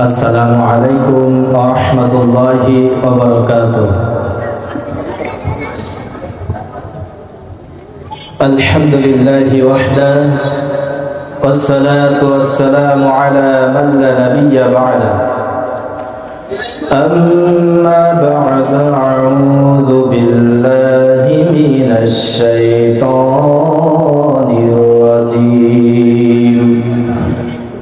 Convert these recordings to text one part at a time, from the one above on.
السلام عليكم ورحمة الله وبركاته. الحمد لله وحده والصلاة والسلام على من لا نبي بعده. أما بعد أعوذ بالله من الشيطان الرجيم.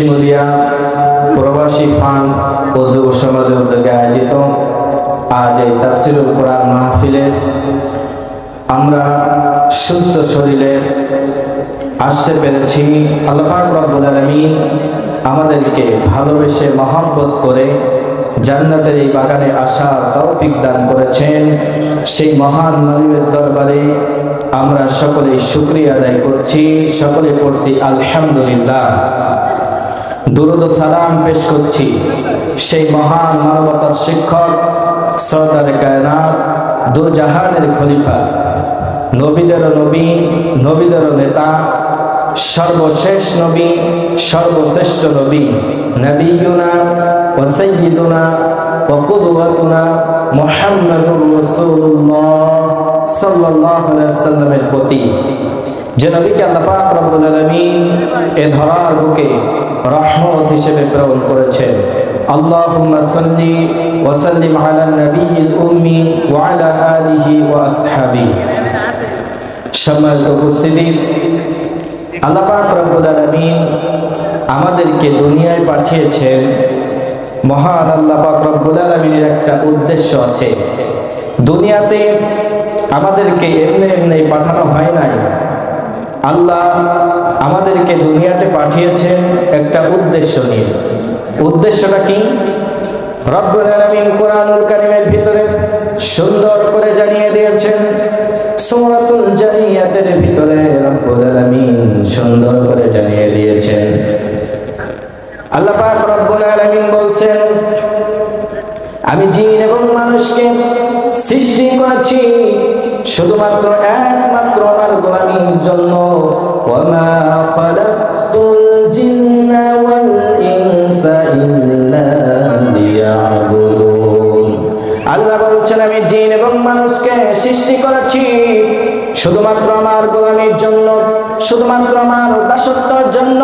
শিমুলিয়া প্রবাসী ফান ও যুব সমাজের উদ্যোগে আয়োজিত আজ এই তাফসিরুল কোরআন মাহফিলে আমরা সুস্থ শরীরে আসতে পেরেছি। আল্লাহ আমাদেরকে ভালোবেসে মহব্বত করে জান্নাতের এই বাগানে আসার তৌফিক দান করেছেন। সেই মহান নবীর দরবারে আমরা সকলে শুকরিয়া আদায় করছি, সকলে পড়ছি আলহামদুলিল্লাহ। দুরুদ সালাম পেশ করছি। সেই মহান মানবতার শিক্ষক, সরদার কায়নাত দু জাহানের খলিফা, নবীদের নবী, নবীদের নেতা, সর্বশেষ নবী, সর্বশ্রেষ্ঠ নবী, নবীনা ও সৈয়দুনা ও কুদওয়াতুনা মুহাম্মাদুর সাল্লামের প্রতি। যে নবীকে আল্লাহ পাক রব্বুল এ ধরার বুকে রহমত হিসেবে প্রেরণ করেছেন সাল্লিম আলা নবিয়িল উম্মি ওয়া আলা আলিহি ওয়া আসহাবি। সম্মানিত উপস্থিতি আল্লাহ পাক রব্বুল আলামিন আমাদেরকে দুনিয়ায় পাঠিয়েছেন। মহান আল্লাহ পাক রব্বুল আলামিনের একটা উদ্দেশ্য আছে। দুনিয়াতে আমাদেরকে এমনি এমনি পাঠানো হয় নাই। আল্লাহ আমাদেরকে দুনিয়াতে পাঠিয়েছেন একটা উদ্দেশ্য নিয়ে। উদ্দেশ্যটা কি? রব্বুল আলামিন কোরআনুল কারীমের ভিতরে সুন্দর করে জানিয়ে দিয়েছেন ভিতরে সুন্দর করে জানিয়ে দিয়েছেন। আল্লাহ আলামিন বলছেন, আমি জিন এবং মানুষকে সৃষ্টি করেছি শুধুমাত্র একমাত্র আমার গোলামির জন্য। সৃষ্টি করেছি। শুধুমাত্র আমার গোলামির জন্য, শুধুমাত্র আমার দাসত্বর জন্য।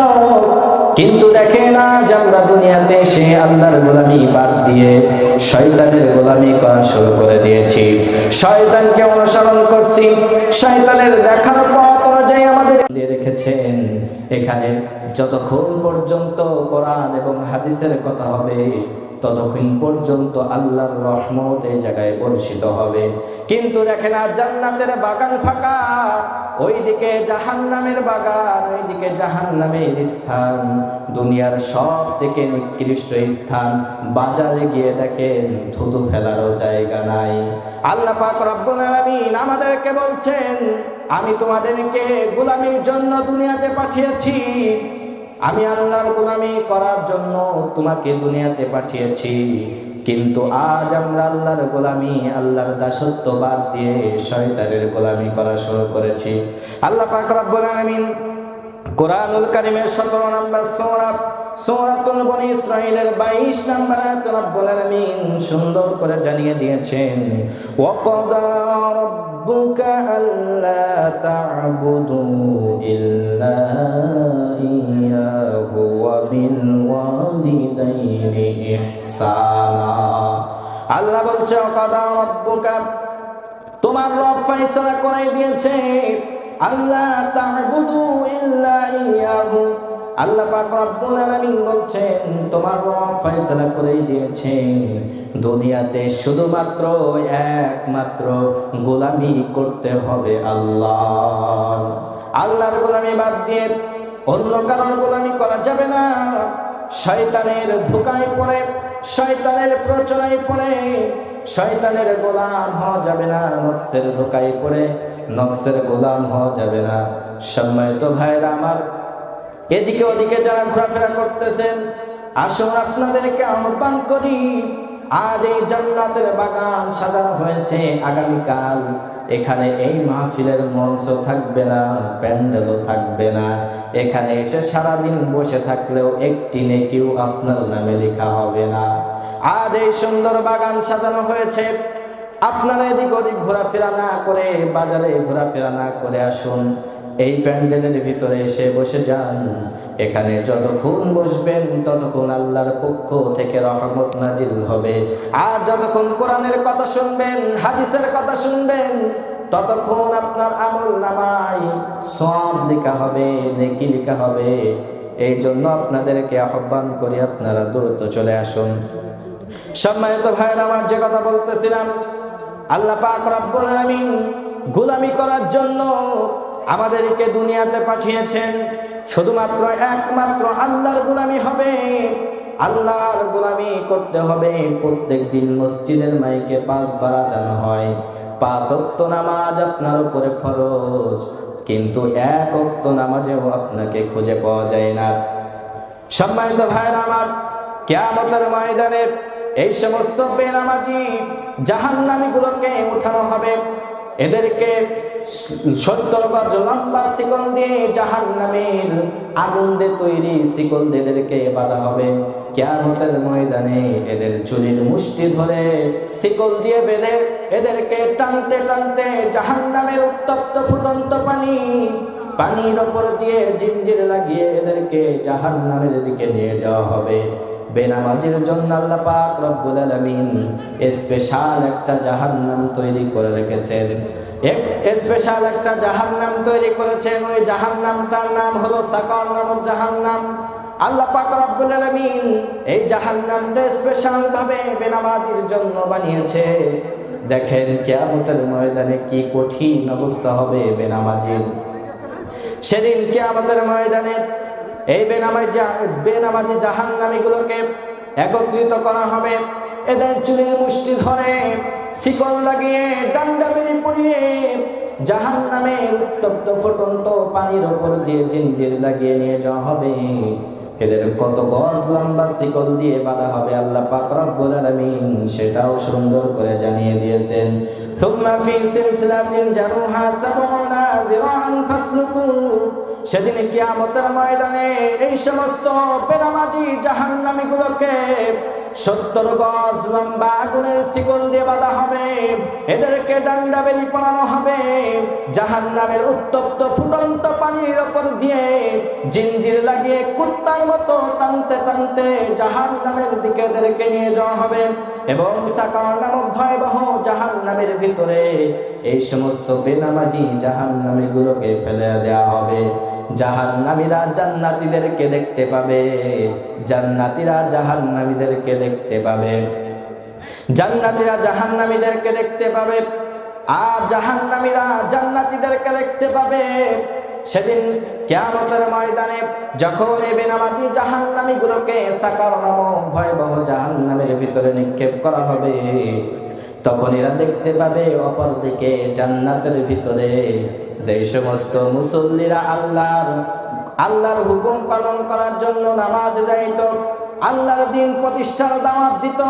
কিন্তু দেখে না যে আমরা দুনিয়াতে এসে আল্লাহর গোলামি বাদ দিয়ে শয়তানের গোলামি করা শুরু করে দিয়েছি। শয়তানকে অনুসরণ করছি। শয়তানের দেখার পথ অনুযায়ী আমাদের রেখেছেন। এখানে যতক্ষণ পর্যন্ত কোরআন এবং হাদিসের কথা হবে ততক্ষণ পর্যন্ত আল্লাহর রহমত এই জায়গায় বর্ষিত হবে। কিন্তু দেখেন আর জান্নাতের বাগান ফাঁকা, ওইদিকে জাহান্নামের বাগান, ওইদিকে জাহান্নামের স্থান, দুনিয়ার সব থেকে নিকৃষ্ট স্থান। বাজারে গিয়ে দেখেন থুতু ফেলারও জায়গা নাই। আল্লাহ পাক রব্বুল আলামিন আমাদেরকে বলছেন, আমি তোমাদেরকে গোলামির জন্য দুনিয়াতে পাঠিয়েছি। আমি আল্লাহর গোলামি করার জন্য তোমাকে দুনিয়াতে পাঠিয়েছি। কিন্তু আজ আমরা আল্লাহর গোলামি, আল্লাহর দাসত্ব বাদ দিয়ে শয়তানের গোলামি করা শুরু করেছি। আল্লাহ পাক রব্বুল আলামিন কোরআনুল কারীমের 17 নম্বর সূরা সূরাতুল বনি ইসরাঈলের 22 নম্বর আয়াত রব্বুল আলামিন সুন্দর করে জানিয়ে দিয়েছেন ওয়া ক্বাদা রাব্বুকা আল্লা তা'বুদু ইল্লা ইয়াহু ওয়া বিল ওয়ালিদাইনি ইহসানা। আল্লাহ বলছে ওয়া ক্বাদা রাব্বুকা, তোমার রব ফয়সালা করে দিয়েছে আল্লাহ তা'বুদু ইল্লা ইয়াহু। আল্লাহ পাক রব্বুল আলামিন বলছেন, তোমার রব ফয়সালা করে দিয়েছে। দুনিয়াতে শুধুমাত্র একমাত্র গোলামি করতে হবে আল্লাহ আল্লাহর গোলামি বাদ দিয়ে অন্য কারণ গোলামি করা যাবে না। শয়তানের ধোকায় পড়ে, শয়তানের প্রচনায় পড়ে, শয়তানের গোলাম হওয়া যাবে না। নফসের ধোকায় পড়ে, নফসের গোলাম হওয়া যাবে না। সম্মানিত ভাইরা আমার এদিকে ওদিকে যারা ঘোরাফেরা করতেছেন, আসুন আপনাদেরকে আহ্বান করি, আজ এই জান্নাতের বাগান সাজানো হয়েছে আগামীকাল। এখানে এই মাহফিলের মঞ্চ থাকবে না, প্যান্ডেলও থাকবে না। এখানে এসে সারাদিন বসে থাকলেও একটি নেকিও আপনার নামে লেখা হবে না। আজ এই সুন্দর বাগান সাজানো হয়েছে। আপনারা এদিক ওদিক ঘোরাফেরা না করে, বাজারে ঘোরাফেরা না করে আসুন। এই প্যান্ডেলের ভিতরে এসে বসে যান। এখানে যতক্ষণ বসবেন, ততক্ষণ আল্লাহর পক্ষ থেকে রহমত নাজিল হবে। আর যতক্ষণ কোরআনের কথা শুনবেন, হাদিসের কথা শুনবেন, ততক্ষণ আপনার আমল নামাই সব লেখা হবে, নেকি লেখা হবে। এই জন্য আপনাদেরকে আহ্বান করি আপনারা দ্রুত চলে আসুন। সম্মানিত ভাইয়ের, আমার যে কথা বলতেছিলাম, আল্লাহ পাক রব্বুল আলামিন গোলামি করার জন্য আমাদেরকে দুনিয়াতে পাঠিয়েছেন। শুধুমাত্র একমাত্র আল্লাহর গোলামি হবে। আল্লাহর গোলামি করতে হবে। প্রত্যেক দিন মসজিদের মাইকে পাঁচবার আজানো হয়। পাঁচ অক্ত নামাজ আপনার উপরে ফরজ। কিন্তু এক অক্ত নামাজেও আপনাকে খুঁজে পাওয়া যায় না। সম্মানিত ভাইয়ের আমার, কেয়ামতের ময়দানে এই সমস্ত বেনামাজি জাহান্নামী গুলোকে উঠানো হবে। এদেরকে তৈরি শিকল এদেরকে বাঁধা হবে। ময়দানে এদের মুষ্টি উত্তপ্ত ফুটন্ত পানি, পানির ওপর দিয়ে জিঞ্জির লাগিয়ে এদেরকে জাহান্নামের দিকে নিয়ে যাওয়া হবে। বেনামাজির জন্য আল্লাহ পাক রব্বুল আলামিন স্পেশাল একটা জাহান্নাম তৈরি করে রেখেছেন। স্পেশাল একটা জাহান্নাম তৈরি করেছেন। ওই জাহান্নামটার নাম হলো সাকর নামক জাহান্নাম। আল্লাহ পাক রব্বুল আলামিন এই জাহান্নামটা স্পেশাল ভাবে বেনামাজির জন্য বানিয়েছে। দেখেন কিয়ামতের ময়দানে কি কঠিন অবস্থা হবে বেনামাজির। সেদিন কিয়ামতের ময়দানে এই বেনামাজি বেনামাজি জাহান্নামীগুলোকে একত্রিত করা হবে। এদের চুলের মুষ্টি ধরে শিকল লাগিয়ে ডান্ডা বেরি পড়িয়ে জাহান নামে উত্তপ্ত ফুটন্ত পানির ওপর দিয়ে জিঞ্জির লাগিয়ে নিয়ে যাওয়া হবে এদের কত গজ লম্বা শিকল দিয়ে বাঁধা হবে আল্লাহ পাক রব্বুল আলামিন সেটাও সুন্দর করে জানিয়ে দিয়েছেন ثم في سلسلة جرها سبعون ذراعا فاسلكوه সেদিন কিয়ামতের ময়দানে এই সমস্ত বেনামাজি জাহান্নামীগুলোকে সত্তর গজ লম্বা আগুনের শিকল দিয়ে বাঁধা হবে। এদেরকে ডান্ডা বেরি পড়ানো হবে। জাহান নামের উত্তপ্ত ফুটন্ত পানির ওপর দিয়ে জিঞ্জির লাগিয়ে কুত্তার মতো টানতে টানতে জাহান নামের দিকে এদেরকে নিয়ে যাওয়া হবে। এবং সাকার নামক ভয়াবহ জাহান নামের ভিতরে এই সমস্ত বেনামাজি জাহান নামীগুলোকে ফেলে দেওয়া হবে। জাহান নামীরা জান্নাতীদেরকে দেখতে পাবে। জান্নাতীরা জাহান নামীদেরকে দেখতে পাবে। জান্নাতিরা জাহান নামীদেরকে দেখতে পাবে। আর জাহান নামীরা জান্নাতীদেরকে দেখতে পাবে। সেদিন কেয়ামতের ময়দানে যখন এই বেনামাজি জাহান নামীগুলোকে সাকার নামক ভয়াবহ জাহান নামের ভিতরে নিক্ষেপ করা হবে, তখন এরা দেখতে পাবে অপর দিকে জান্নাতের ভিতরে যে সমস্ত মুসল্লিরা আল্লাহর আল্লাহর হুকুম পালন করার জন্য নামাজ যাইত আল্লাহর দিন প্রতিষ্ঠার দাওয়াত দিত।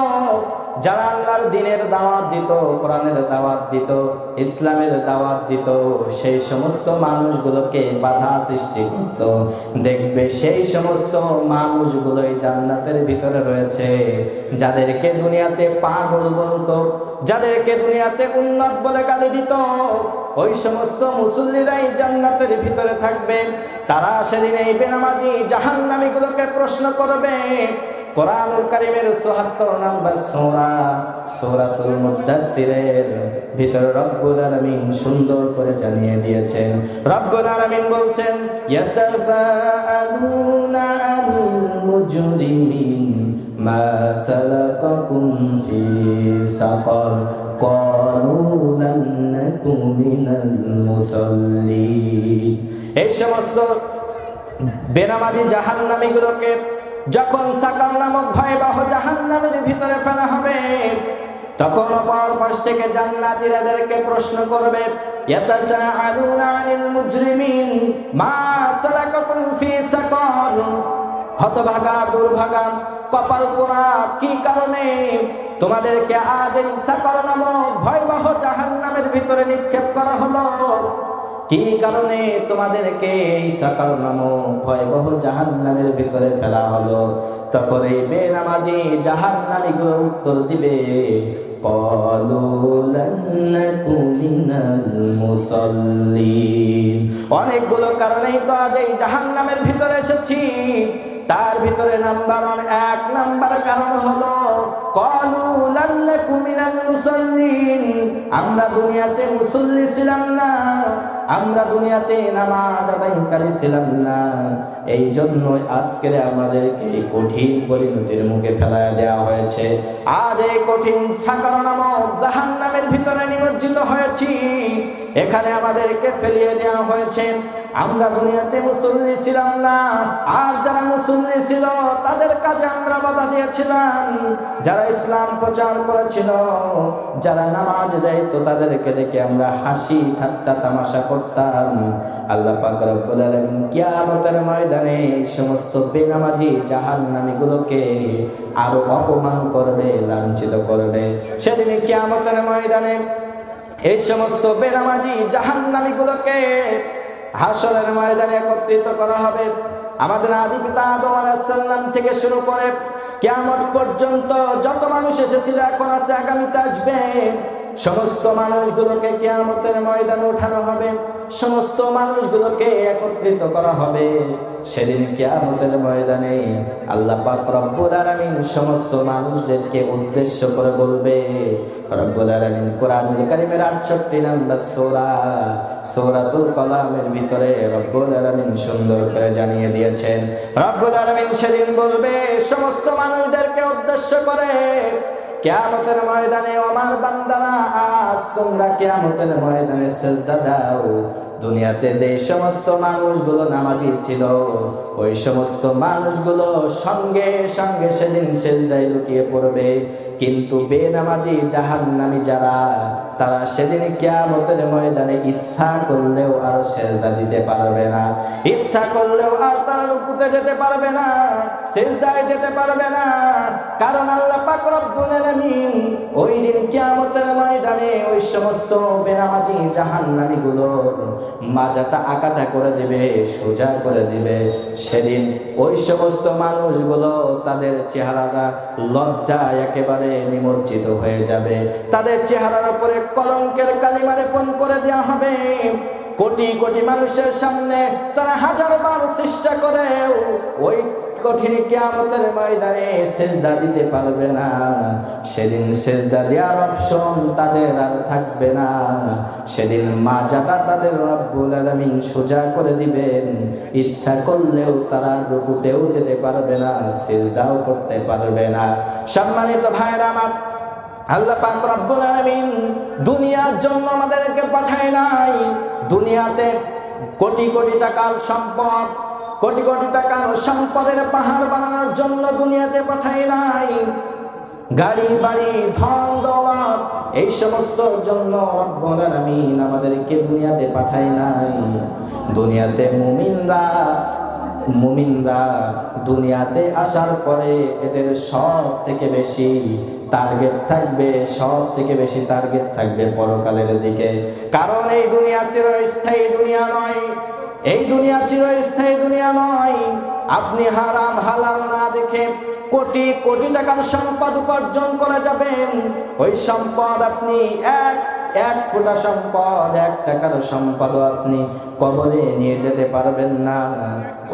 যারা আল্লাহর দিনের দাওয়াত দিত, কোরআনের দাওয়াত দিত, ইসলামের দাওয়াত দিত, সেই সমস্ত মানুষগুলোকে বাধা সৃষ্টি করত। দেখবে সেই সমস্ত মানুষগুলোই জান্নাতের ভিতরে রয়েছে। যাদেরকে দুনিয়াতে পাগল বলতো, যাদেরকে দুনিয়াতে উন্নত বলে গালি দিত, ওই সমস্ত মুসল্লিরাই জান্নাতের ভিতরে থাকবে। তারা সেদিন এই বেনামাজি জাহান্নামীগুলোকে প্রশ্ন করবে কোরআনুল কারিমের 74 নাম্বার সূরা সূরাতুল মুদাসসিরের ভিতরে রব্বুল আলামিন সুন্দর করে জানিয়ে দিয়েছেন রব্বুল আলামিন বলছেন ইয়াতাফাআলুনা আনিল মুজরিমিন মা সালাকাকুম ফি সাকার قالوا لم نكن من المصلين এই সমস্ত বেনামাজি জাহান্নামীগুলোকে যখন সাকার নামক ভয়াবহ জাহান্নামের ভিতরে ফেলা হবে, তখন অপর পাশ থেকে জান্নাতীরাদেরকে প্রশ্ন করবে, ইয়াতাসাআলুনা আনিল মুজরিমিন? মা সালাকাকুম ফি হতভাগা, দুর্ভাগা কপাল পোড়া কি কারণে? তোমাদেরকে আজ এই সাকার নামক ভয়াবহ জাহান্নামের ভিতরে নিক্ষেপ করা হলো। কি কারণে তোমাদেরকে এই সকাল নামক ভয়াবহ জাহান নামের ভিতরে ফেলা হলো? তখন এই বেনামাজি জাহান নামীগুলো উত্তর দিবে অনেকগুলো কারণেই তো আজ এই জাহান নামের ভিতরে এসেছি। তার ভিতরে নাম্বার এক নাম্বার কারণ হলো আমরা দুনিয়াতে মুসল্লি ছিলাম না, আমরা দুনিয়াতে নামাজ আদায়কারী ছিলাম না এই জন্য আজকের আমাদেরকে এই কঠিন পরিণতির মুখে ফেলায় দেওয়া হয়েছে। আজ এই কঠিন সাকার নামক জাহান নামের ভিতরে নিমজ্জিত হয়েছি। এখানে আমাদেরকে ফেলিয়ে দেওয়া হয়েছে। আমরা দুনিয়াতে মুসল্লি ছিলাম না। আর যারা মুসল্লি ছিল, তাদের কাজে আমরা বাধা দিয়েছিলাম। যারা ইসলাম প্রচার করেছিল, যারা নামাজ যাইত, তাদেরকে দেখে আমরা হাসি, ঠাট্টা তামাশা করতাম। আল্লাহ পাক রব্বুল আলামিন কিয়ামতের ময়দানে সমস্ত বেনামাজি জাহান্নামীগুলোকে আরও অপমান করবে, লাঞ্ছিত করবে। সেদিন কিয়ামতের ময়দানে এই সমস্ত বেনামাজি জাহান্নামীগুলোকে হাসরের ময়দানে একত্রিত করা হবে। আমাদের আদি পিতা আদম আলাইসাল্লাম থেকে শুরু করে কেমন পর্যন্ত যত মানুষ এসেছিল, এখন আছে আগামীতে আসবে। সমস্ত মানুষগুলোকে কেয়ামতের ময়দানে উঠানো হবে। সমস্ত মানুষগুলোকে একত্রিত করা হবে। সেদিন কেয়ামতের ময়দানে আল্লাহ রব্বুল সমস্ত মানুষদেরকে উদ্দেশ্য করে বলবে, রব্বুল আলামিন কোরআনুল কারীমের 68 নম্বর সূরা, সূরাতুল কলামের ভিতরে রব্বুল সুন্দর করে জানিয়ে দিয়েছেন। রব্বুল আলামিন সেদিন বলবে, সমস্ত মানুষদেরকে উদ্দেশ্য করে কেয়ামতের ময়দানে আমার বান্দারা আজ তোমরা কেয়ামতের ময়দানে সেজদা দাও। দুনিয়াতে যে সমস্ত মানুষগুলো নামাজি ছিল, ওই সমস্ত মানুষগুলো সঙ্গে সঙ্গে সেদিন সেজদায় লুকিয়ে পড়বে। কিন্তু বেনামাজি জাহান্নামী যারা, তারা সেদিন কেয়ামতের ময়দানে ইচ্ছা করলেও আর সেজদা দিতে পারবে না। ইচ্ছা করলেও আর তারা রুকুতে যেতে পারবে না, সেজদায় যেতে পারবে না। কারণ আল্লাহ পাক রব্বুল আলামিন ওই দিন কিয়ামতের ময়দানে ওই সমস্ত বেনামাজি জাহান্নামী গুলোর মাজাটা আকাটা করে দিবে, সোজা করে দিবে। সেদিন ওই সমস্ত মানুষগুলো তাদের চেহারাটা লজ্জায় একেবারে নিমজ্জিত হয়ে যাবে। তাদের চেহারার উপরে কলঙ্কের কালিমা পণ করে দেওয়া হবে। কোটি কোটি মানুষের সামনে তারা হাজার বার চেষ্টা করেও ওই কঠিন ময়দানে সেজদা দিতে পারবে না। সেদিন সেজদা দেওয়ার অপশন তাদের আর থাকবে না। সেদিন তাদের রব্বুল সোজা করে দিবেন। ইচ্ছা করলেও তারা রুকুতেও যেতে পারবে না, সেজদাও করতে পারবে না। সম্মানিত ভাইরা আমার, আল্লাহ পাক রব্বুল আলামিন দুনিয়ার জন্য আমাদেরকে পাঠায় নাই। দুনিয়াতে কোটি কোটি টাকার সম্পদ কোটি কোটি টাকা সম্পদের পাহাড় বানানোর জন্য দুনিয়াতে পাঠায় নাই। গাড়ি, বাড়ি, ধন, দৌলত, এই সমস্ত জন্য আলামিন আমাদেরকে দুনিয়াতে পাঠায় নাই। দুনিয়াতে মুমিনরা মুমিনরা দুনিয়াতে আসার পরে এদের সব থেকে বেশি টার্গেট থাকবে, সব থেকে বেশি টার্গেট থাকবে পরকালের দিকে। কারণ এই দুনিয়া চিরস্থায়ী দুনিয়া নয়। এই দুনিয়া চিরস্থায়ী দুনিয়া নয়। আপনি হারাম, হালাল না দেখে কোটি কোটি টাকার সম্পদ উপার্জন করে যাবেন। ওই সম্পদ আপনি এক এক ফোঁটা সম্পদ, এক টাকার সম্পদ আপনি কবরে নিয়ে যেতে পারবেন না।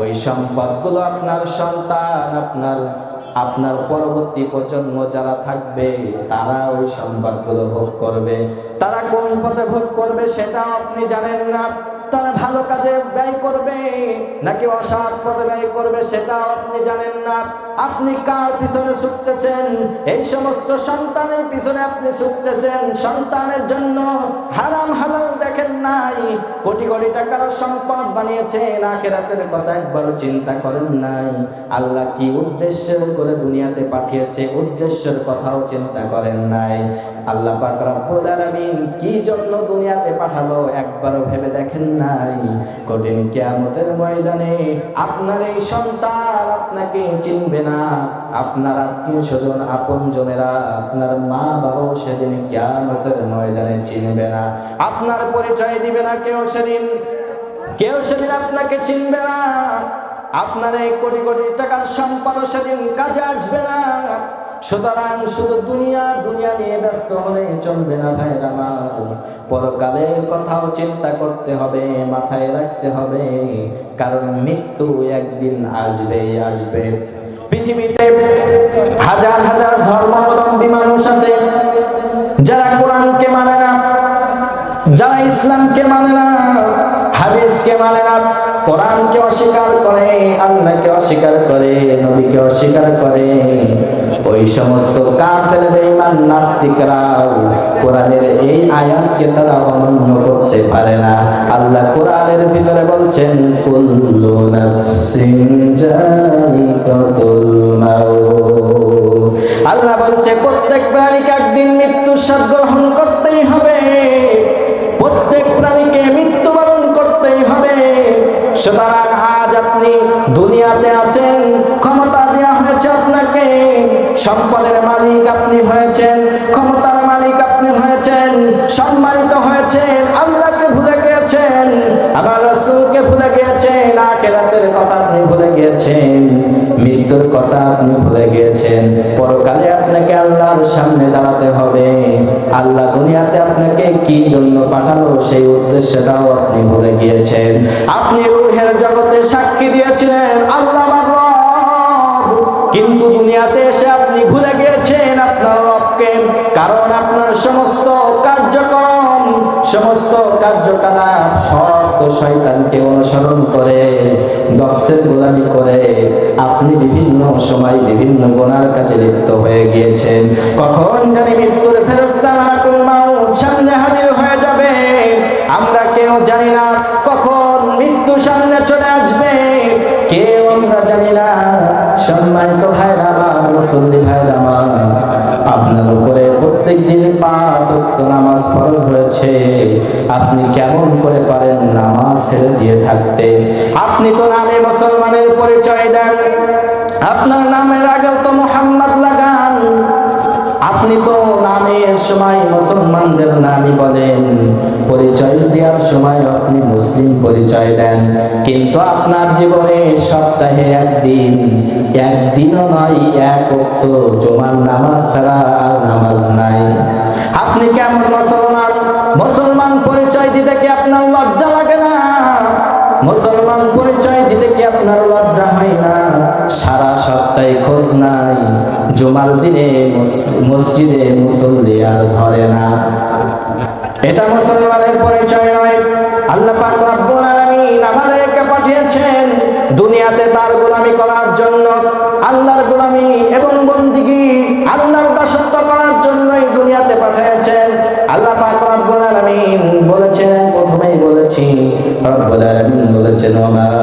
ওই সম্পদগুলো আপনার সন্তান, আপনার আপনার পরবর্তী প্রজন্ম যারা থাকবে, তারা ওই সম্পদগুলো ভোগ করবে। তারা কোন পথে ভোগ করবে সেটা আপনি জানেন না। তারা ভালো কাজে ব্যয় করবে? নাকি অসৎ পথে ব্যয় করবে সেটাও আপনি জানেন না। আপনি কার পিছনে ছুটতেছেন? এই সমস্ত সন্তানের পিছনে আপনি ছুটতেছেন। সন্তানের জন্য হারাম হালাল দেখেন নাই। কোটি কোটি টাকার সম্পদ বানিয়েছেন। আখেরাতের কথা একবারও চিন্তা করেন নাই। আল্লাহ কি উদ্দেশ্য করে দুনিয়াতে পাঠিয়েছে? উদ্দেশ্যের কথাও চিন্তা করেন নাই। আল্লাহ পাক রব্বুল কি জন্য দুনিয়াতে পাঠালো? একবারও ভেবে দেখেন নাই। কঠিন কিয়ামতের ময়দানে আপনার এই সন্তান আপনাকে চিনবে না। আপনার আত্মীয় স্বজন, আপন জনেরা আপনার মা বাবাও সেদিন কিয়ামতের ময়দানে চিনবে না। আপনার পরিচয় দিবে না কেউ সেদিন। কেউ সেদিন আপনাকে চিনবে না। আপনার এই কোটি কোটি টাকার সম্পদ সেদিন কাজে আসবে না। সুতরাং শুধু দুনিয়া দুনিয়া নিয়ে ব্যস্ত হলে চলবে না ভাই আমার। পরকালের কথাও চিন্তা করতে হবে, মাথায় রাখতে হবে, কারণ মৃত্যু একদিন আসবে আসবে। পৃথিবীতে হাজার হাজার ধর্মাবলম্বী মানুষ আছে, যারা কোরআনকে মানে না, যারা ইসলামকে মানে না, হাদিসকে মানে না কোরআনকে অস্বীকার করে, আল্লাহকে অস্বীকার করে, নবীকে অস্বীকার করে। ওই সমস্ত কাফের, বেঈমান নাস্তিকরাও কোরআনের এই আয়াতকে তারা অমান্য করতে পারে না। আল্লাহ কোরআনের ভিতরে বলছেন, কুল্লু নাফসিন জাইকাতুল মাউত। আল্লাহ বলছে, প্রত্যেক প্রাণীকে একদিন মৃত্যুর স্বাদ গ্রহণ দুনিয়াতে আছেন, ক্ষমতা দেওয়া হয়েছে আপনাকে। সম্পদের মালিক আপনি হয়েছেন, ক্ষমতার মালিক আপনি হয়েছেন, সম্মানিত হয়েছেন, আল্লাহকে ভুলে গিয়েছেন, আবার রসুলকে ভুলে গিয়েছেন, আখেরাতের কথা আপনি ভুলে গিয়েছেন, মৃত্যুর কথা আপনি ভুলে গিয়েছেন, পরকালে আপনাকে আল্লাহর সামনে দাঁড়াতে হবে। আল্লাহ দুনিয়াতে আপনাকে কি জন্য পাঠালো সেই উদ্দেশ্যটাও আপনি ভুলে গিয়েছেন। আপনি রুহের জগতে সাক্ষী দিয়েছিলেন, আল্লাহ কিন্তু দুনিয়াতে এসে আপনি ভুলে গিয়েছেন, আপনার রবকে। কারণ আপনার সমস্ত কার্যক্রম, সমস্ত কার্যকলাপ সব শয়তানকে অনুসরণ করে। নফসের গোলামি করে আপনি বিভিন্ন সময় বিভিন্ন গোনার কাজে লিপ্ত হয়ে গিয়েছেন। কখন জানি মৃত্যুর হাজির হয়ে যাবে। আমরা কেউ জানি না কখন মৃত্যু সামনে চলে আসবে। কেউ আমরা জানি না। সম্মানিত ভাইরা মুসল্লি ভাইরা আপনার উপরে প্রত্যেক দিন পাঁচ ওয়াক্ত নামাজ ফরজ হয়েছে আপনি কেমন করে পারেন নামাজ ছেড়ে দিয়ে থাকতে? আপনি তো নামে মুসলমানের পরিচয় দেন। আপনার নামের আগেও তো অনেক সময় মুসলমানদের নামই বলেন। পরিচয় দেওয়ার সময় আপনি মুসলিম পরিচয় দেন। কিন্তু আপনার জীবনে সপ্তাহে একদিন, একদিনও নয়, এক অক্ত জমার নামাজ ছাড়া আর নামাজ নাই। আপনি কেমন মুসলমান? মুসলমান পরিচয় দিতে কি আপনার লজ্জা লাগে না? মুসলমান পরিচয় দিতে কি আপনার লজ্জা হয় না? সারা সপ্তাহে খোঁজ নাই। জুমার দিনে মস- মসজিদে মুসল্লি আর ধরে না। এটা মুসলমানের পরিচয় নয়। আল্লাহ পাক রব্বুল আলামিন আমাদেরকে পাঠিয়েছেন দুনিয়াতে তার গোলামি করার জন্য, আল্লাহর গোলামি এবং বন্দিগি আল্লাহর দাসত্ব করার জন্যই দুনিয়াতে পাঠিয়েছেন। আল্লাহ পাক রব্বুল আলামিন বলেছেন, প্রথমেই বলেছি, রব্বুল আলামিন বলেছেন, ওমা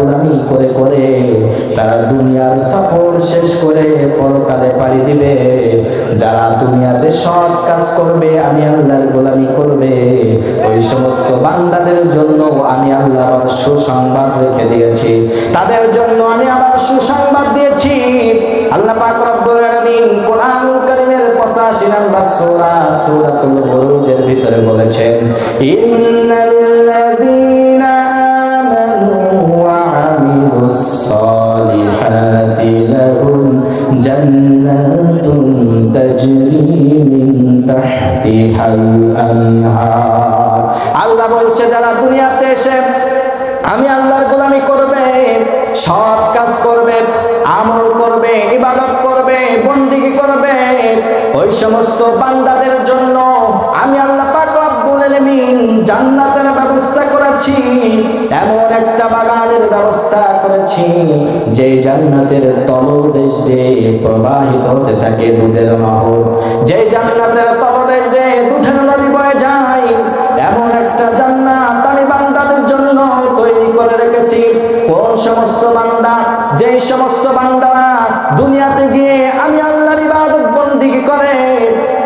গোলামি করে করে তারা দুনিয়ার সফর শেষ করে পরকালে পাড়ি দিবে। যারা দুনিয়াতে সৎ কাজ করবে, আমি আল্লাহর গোলামি করবে। ওই সমস্ত বান্দাদের জন্য আমি আল্লাহ সুসংবাদ রেখে দিয়েছি। তাদের জন্য আমি আবার সুসংবাদ দিয়েছি। আল্লাহ পাক রব্বুল আলামিন কোরআন কারীমের 85 নম্বর সূরা সূরাতুল বুরুজের ভিতরে বলেছেন, ইন্নাল্লাযীনা জান্নাতুন تجري من تحتها الأنهار. আল্লাহ বলছে, যারা দুনিয়াতে এসে আমি আল্লাহর গোলামি করবে, সৎ কাজ করবে, আমল করবে, ইবাদত করবে, বন্দিগি করবে, ওই সমস্ত বান্দাদের এমন একটা বাগানের ব্যবস্থা করেছি যে জান্নাতের তলদেশ দিয়ে প্রবাহিত হতে থাকে দুধের নহর যে জান্নাতের তলদেশ দিয়ে দুধের নদী বয়ে যায়, এমন একটা জান্নাত আমি বান্দাদের জন্য তৈরি করে রেখেছি। কোন সমস্ত বান্দা যে সমস্ত বান্দারা দুনিয়াতে গিয়ে আমি আল্লাহর ইবাদত করে,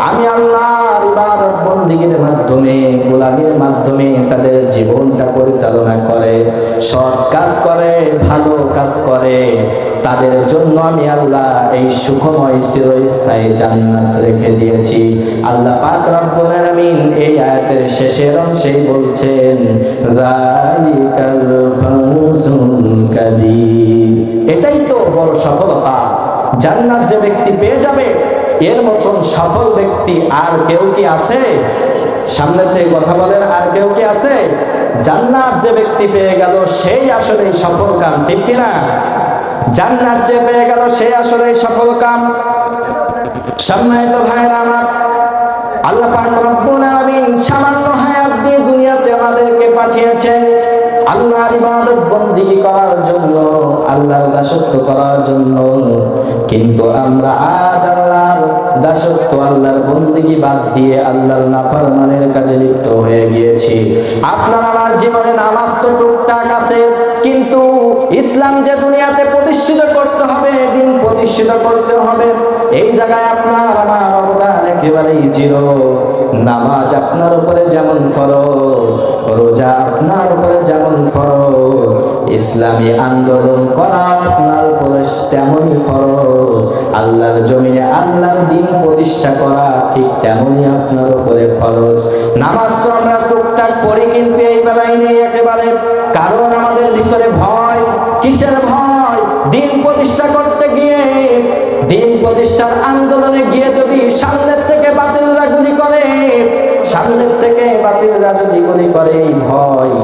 আমি আল্লাহর ইবাদত বন্দিগির মাধ্যমে, গোলামির মাধ্যমে তাদের পরিচালনা করে, সৎ কাজ করে, ভালো কাজ করে, তাদের জন্য আমি আল্লাহ এই সুখময় চিরস্থায়ী জান্নাত রেখে দিয়েছি। আল্লাহ পাক রব্বুল আলামিন এই আয়াতের শেষের অংশেই বলছেন, যালিকাল ফাউজুল কাবীর। এটাই তো বড় সফলতা। জান্নাত যে ব্যক্তি পেয়ে যাবে, এর মতন সফল ব্যক্তি আর কেউ কি আছে? সামনে থেকে কথা বলেন, আর কেউ কি আছে? জান্নাত যে ব্যক্তি পেয়ে গেল, সেই আসলে সফল কাম, ঠিক কিনা জান্নাত যে পেয়ে গেল সে আসলে সফল কাম। সম্মানিত ভাইরা আমার, আল্লাহ পাক রব্বুল আলামিন সামান্য হায়াত দিয়ে দুনিয়াতে আমাদেরকে পাঠিয়েছেন আল্লাহর ইবাদত বন্দেগী করার জন্য। আল্লাহর দাসত্ব করার জন্য। কিন্তু আমরা আজ আল্লাহর দাসত্ব, আল্লাহর বন্দেগী বাদ দিয়ে আল্লাহর নাফরমানের কাজে লিপ্ত হয়ে গিয়েছি। আপনার আমার জীবনে নামাজ তো টুকটাক আছে, কিন্তু ইসলাম যে দুনিয়াতে প্রতিষ্ঠিত করতে হবে, দিন প্রতিষ্ঠিত করতে হবে, এই জায়গায় আপনার আমার অবদান একেবারেই জিরো। নামাজ আপনার উপরে যেমন ফরজ, রোজা আপনার উপরে যেমন ফরজ ইসলামী আন্দোলন করা আপনার উপরে তেমনই ফরজ। আল্লাহর জমিনে আল্লাহর দিন প্রতিষ্ঠা করা ঠিক তেমনই আপনার উপরে ফরজ। নামাজ তো আমরা টুকটাক পড়ি, কিন্তু এই বেলায় নেই একেবারে। কারণ আমাদের ভিতরে ভয়, কিসের ভয়? দিন প্রতিষ্ঠা করতে গিয়ে, দিন প্রতিষ্ঠার আন্দোলনে গিয়ে যদি সামনের থেকে বাতিলরা গুলি করে, সামনের থেকে বাতিলরা যদি গুলি করে ভয়।